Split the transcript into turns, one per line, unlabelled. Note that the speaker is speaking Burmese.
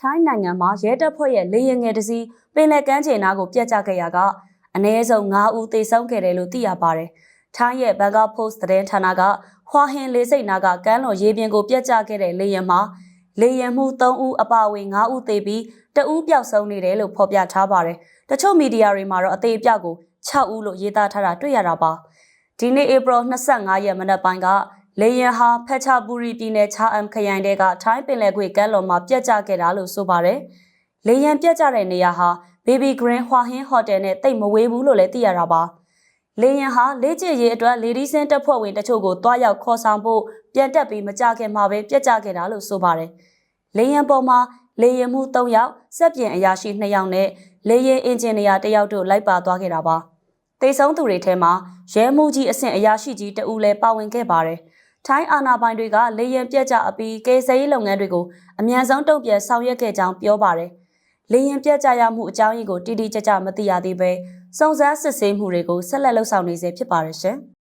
ထိုင်းနိုင်ငံမှာရဲတပ်ဖွဲ့ရဲ့လေရင်ငယ်တစ်စီးပင်လယ်ကမ်းခြေနားကိုပြတ်ကျခဲ့ရာကအနည်းဆုံး9ဦးသေဆုံးခဲ့တယ်လို့သိရပါတယ်။ထိုင်းရဲ့ Bangkok Post သတင်းဌာနကဟွာဟင်လေစိတ်နာကကမ်းလွန်ရေပြင်ကိုပြတ်ကျခဲ့တဲ့လေရင်မှာလေရင်မှု3ဦးအပါအဝင်9ဦးသေပြီးတဦးပျောက်ဆုံးနေတယ်လို့ဖော်ပြထားပါတယ်။တချို့မီဒီယာတွေမှာတော့အသေးအပြောက်ကို6ဦးလို့ရေးသားထားတာတွေ့ရတာပါ။ဒီနေ့ဧပြီ25ရက်မနက်ပိုင်းက လေရင်ဟာဖက်ချာပူရီပြည်နယ်ချာအမ်ခရိုင်တဲကထိုင်းပင်လယ်ကွေ့ကမ်းလွန်မှာပြတ်ကျခဲ့တာလို့ဆိုပါတယ်။လေရင်ပြတ်ကျတဲ့နေရာဟာ Baby Green ဟွာဟင်းဟိုတယ်နဲ့တိတ်မဝေးဘူးလို့လည်းသိရတာပါ။လေရင်ဟာလေ့ကျင့်ရေးအတွက်လေဒီစင်းတပ်ဖွဲ့ဝင်တချို့ကိုတွားရောက်ခေါ်ဆောင်ဖို့ပြန်တက်ပြီးမကြခင်မှာပဲပြတ်ကျခဲ့တာလို့ဆိုပါတယ်။လေရင်ပေါ်မှာလေရင်မှု3ယောက်စက်ပြင်အရာရှိ2ယောက်နဲ့လေရင်အင်ဂျင်နီယာ1ယောက်တို့လိုက်ပါသွားခဲ့တာပါ။တေဆုံးသူတွေထဲမှာရဲမှုကြီးအဆင့်အရာရှိကြီးတဦးလည်းပါဝင်ခဲ့ပါတယ်။ ထိုင်းအာဏာပိုင်တွေကလေရင်ပြက်ကျအပြီးကေဆယ်ရေးလုပ်ငန်းတွေကိုအမြန်ဆုံးတုံ့ပြန်ဆောင်ရွက်ခဲ့ကြောင်းပြောပါတယ်။လေရင်ပြက်ကျရမှုအကြောင်းရင်းကိုတိတိကျကျမသိရသေးပဲစုံစမ်းစစ်ဆေးမှုတွေကိုဆက်လက်လှုပ်ဆောင်နေဆဲဖြစ်ပါတယ်ရှင်။